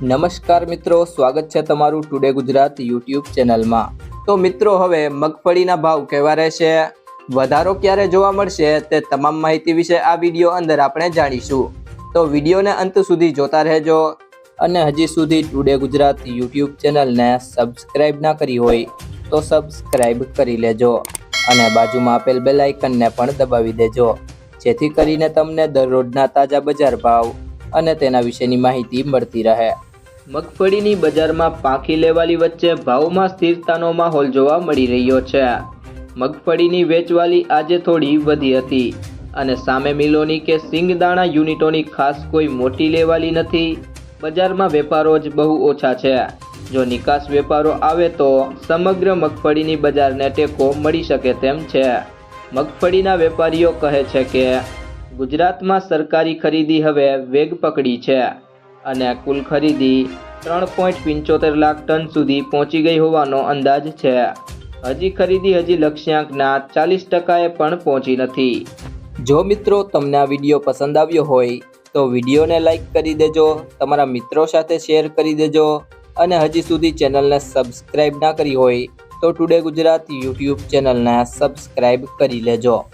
નમસ્કાર મિત્રો, સ્વાગત છે તમારું ટુડે ગુજરાત યુટ્યુબ ચેનલમાં. તો મિત્રો, હવે મગફળીના ભાવ કેવા રહેશે? વધારો ક્યારે જોવા મળશે? તે તમામ માહિતી વિશે આ વીડિયો અંદર આપણે જાણીશું. તો વિડીયોને અંત સુધી જોતા રહેજો અને હજી સુધી ટુડે ગુજરાત યુટ્યુબ ચેનલને સબસ્ક્રાઈબ ના કરી હોય તો સબસ્ક્રાઈબ કરી લેજો અને બાજુમાં આપેલ બેલ આઇકનને પણ દબાવી દેજો. જેથી કરીને તમને દરરોજના તાજા બજાર ભાવ અને તેના વિશેની માહિતી મળતી રહે. મગફળીની બજારમાં પાંખી લેવાલી વચ્ચે ભાવમાં સ્થિરતાનો માહોલ જોવા મળી રહ્યો છે. મગફળીની વેચવાલી આજે થોડી વધી હતી અને સામે મિલોની કે સિંગદાણા યુનિટોની ખાસ કોઈ મોટી લેવાલી નથી. બજારમાં વેપારો જ બહુ ઓછા છે. જો નિકાસ વેપારો આવે તો સમગ્ર મગફળીની બજારને ટેકો મળી શકે તેમ છે. મગફળીના વેપારીઓ કહે છે કે, ગુજરાતમાં સરકારી ખરીદી હવે વેગ પકડી છે. અને કુલ ખરીદી ત્રણ પોઈન્ટ પંચોતેર લાખ ટન સુધી પહોંચી ગઈ હોવાનો અંદાજ છે. હજી ખરીદી હજી લક્ષ્યાંકના ચાલીસ ટકાએ પણ પહોંચી નથી. જો મિત્રો તમને આ વીડિયો પસંદ આવ્યો હોય, તો વિડીયોને લાઇક કરી દેજો, તમારા મિત્રો સાથે શેર કરી દેજો, અને હજી સુધી ચેનલને સબસ્ક્રાઈબ ના કરી હોય, તો ટુડે ગુજરાત યુટ્યુબ ચેનલને સબસ્ક્રાઈબ કરી લેજો.